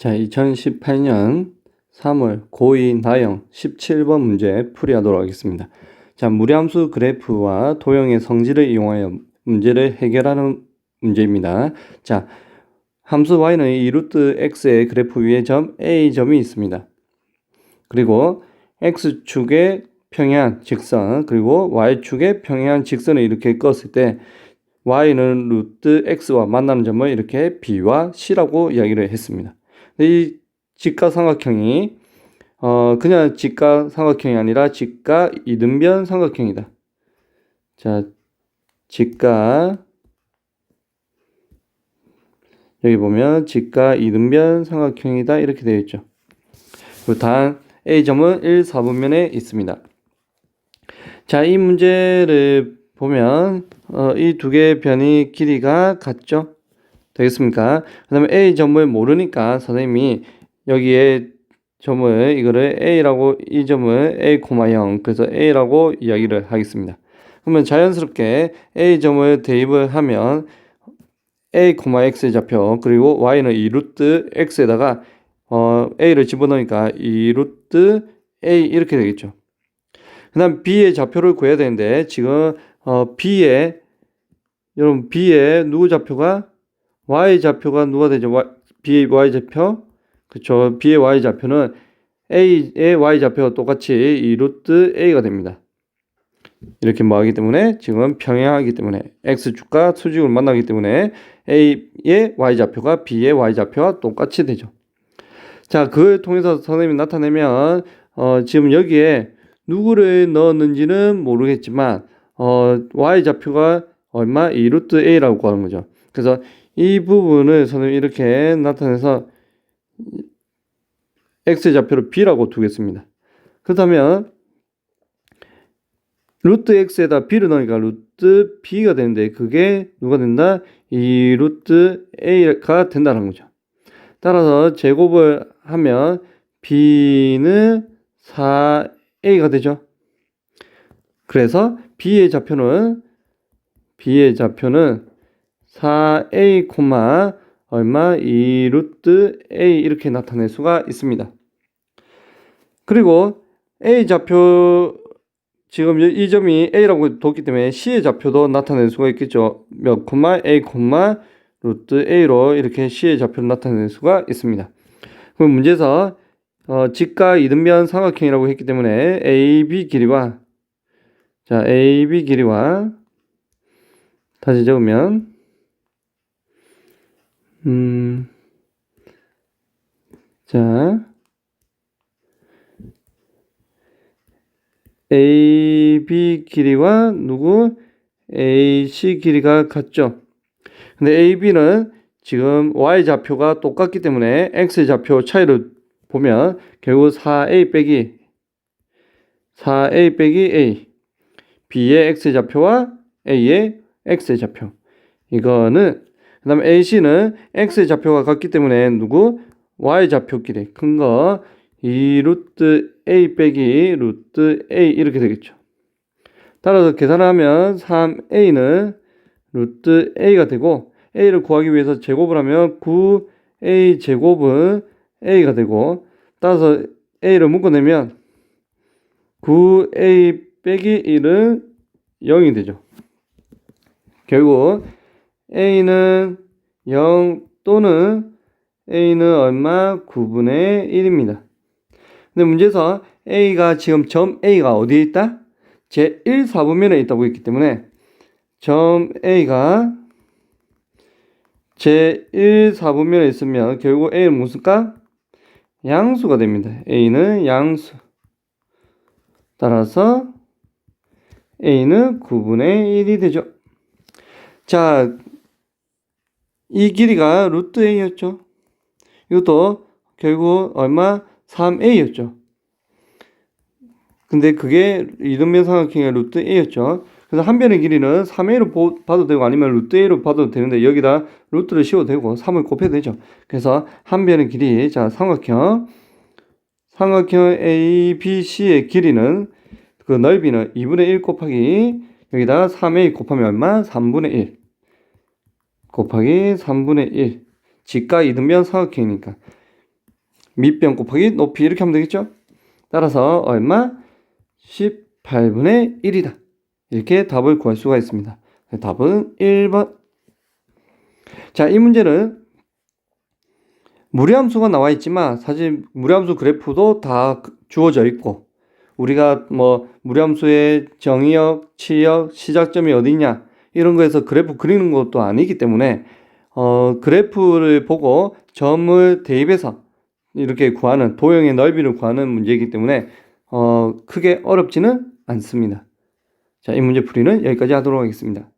자, 2018년 3월 고2 나영 17번 문제 풀이하도록 하겠습니다. 자, 무리함수 그래프와 도형의 성질을 이용하여 문제를 해결하는 문제입니다. 자, 함수 y는 2루트 x의 그래프 위에 점 a점이 있습니다. 그리고 x축의 평행한 직선 그리고 y축의 평행한 직선을 이렇게 껐을 때 y는 루트 x와 만나는 점을 이렇게 b와 c라고 이야기를 했습니다. 이 직각 삼각형이 어 그냥 직각 삼각형이 아니라 직각 이등변 삼각형이다. 자, 직각 여기 보면 직각 이등변 삼각형이다 이렇게 되어 있죠. 그리고 단 A점은 1, 4분면에 있습니다. 자, 이 문제를 보면 어, 이 두 개의 변이 길이가 같죠? 되겠습니까? 그 다음에 A점을 모르니까 선생님이 여기에 점을 이거를 A라고 이 점을 A, 0 그래서 A라고 이야기를 하겠습니다. 그러면 자연스럽게 A점을 대입을 하면 A, X의 좌표 그리고 Y는 2루트 X에다가 어, A를 집어넣으니까 2루트 A 이렇게 되겠죠. 그 다음 B의 좌표를 구해야 되는데 지금 어, B의 여러분 B의 누구 좌표가 y 좌표가 누가 되죠? y, b의 y 좌표 그렇죠. b의 y 좌표는 a의 y 좌표와 똑같이 이 루트 a가 됩니다. 이렇게 뭐하기 때문에 지금 평행하기 때문에 x축과 수직을 만나기 때문에 a의 y 좌표가 b의 y 좌표와 똑같이 되죠. 자, 그걸 통해서 선생님이 나타내면 어, 지금 여기에 누구를 넣었는지는 모르겠지만 어, y 좌표가 얼마? 이 루트 a라고 구하는 거죠. 그래서 이 부분을 저는 이렇게 나타내서 x 좌표를 b라고 두겠습니다. 그렇다면 루트 x에다 b를 넣으니까 루트 b가 되는데 그게 누가 된다? 이 루트 a가 된다는 거죠. 따라서 제곱을 하면 b는 4a가 되죠. 그래서 b의 좌표는 b의 좌표는 4a, 얼마 2 루트 a 이렇게 나타낼 수가 있습니다. 그리고 a 좌표 지금 이 점이 a라고 뒀기 때문에 c의 좌표도 나타낼 수가 있겠죠. 몇 콤마 a 콤마 루트 a로 이렇게 c의 좌표를 나타낼 수가 있습니다. 그럼 문제에서 어, 직각 이등변 삼각형이라고 했기 때문에 AB 길이와 자 AB 길이와 다시 적으면 음, 자, AB 길이와 누구? AC 길이가 같죠? 근데 AB는 지금 Y 좌표가 똑같기 때문에 X 좌표 차이를 보면 결국 4A 빼기 4A 빼기 A B의 X 좌표와 A의 X 좌표 이거는 그 다음에 AC는 X의 좌표가 같기 때문에 누구? Y 좌표끼리 큰 거 2 루트 A 빼기 루트 A 이렇게 되겠죠. 따라서 계산하면 3A는 루트 A가 되고 A를 구하기 위해서 제곱을 하면 9A 제곱은 A가 되고 따라서 A를 묶어내면 9A 빼기 1은 0이 되죠. 결국 a는 0 또는 a는 얼마? 9분의 1입니다. 근데 문제에서 a가 지금 점 a가 어디에 있다? 제 1, 4분면에 있다고 했기 때문에 점 a가 제 1, 4분면에 있으면 결국 a는 무슨 값? 양수가 됩니다. a는 양수. 따라서 a는 9분의 1이 되죠. 자, 이 길이가 루트 a였죠. 이것도 결국 얼마? 3a였죠. 근데 그게 이등변 삼각형의 루트 a였죠. 그래서 한 변의 길이는 3a로 봐도 되고 아니면 루트 a로 봐도 되는데 여기다 루트를 씌워도 되고 3을 곱해도 되죠. 그래서 한 변의 길이 자 삼각형 삼각형 ABC의 길이는 그 넓이는 2분의 1 곱하기 여기다 3a 곱하면 얼마? 3분의 1 곱하기 3분의 1 직각 이등변 삼각형이니까 밑변 곱하기 높이 이렇게 하면 되겠죠? 따라서 얼마? 18분의 1이다. 이렇게 답을 구할 수가 있습니다. 답은 1번. 자, 이 문제는 무리함수가 나와 있지만 사실 무리함수 그래프도 다 주어져 있고 우리가 뭐 무리함수의 정의역, 치역, 시작점이 어디냐 이런 거에서 그래프 그리는 것도 아니기 때문에 어, 그래프를 보고 점을 대입해서 이렇게 구하는 도형의 넓이를 구하는 문제이기 때문에 어, 크게 어렵지는 않습니다. 자, 이 문제 풀이는 여기까지 하도록 하겠습니다.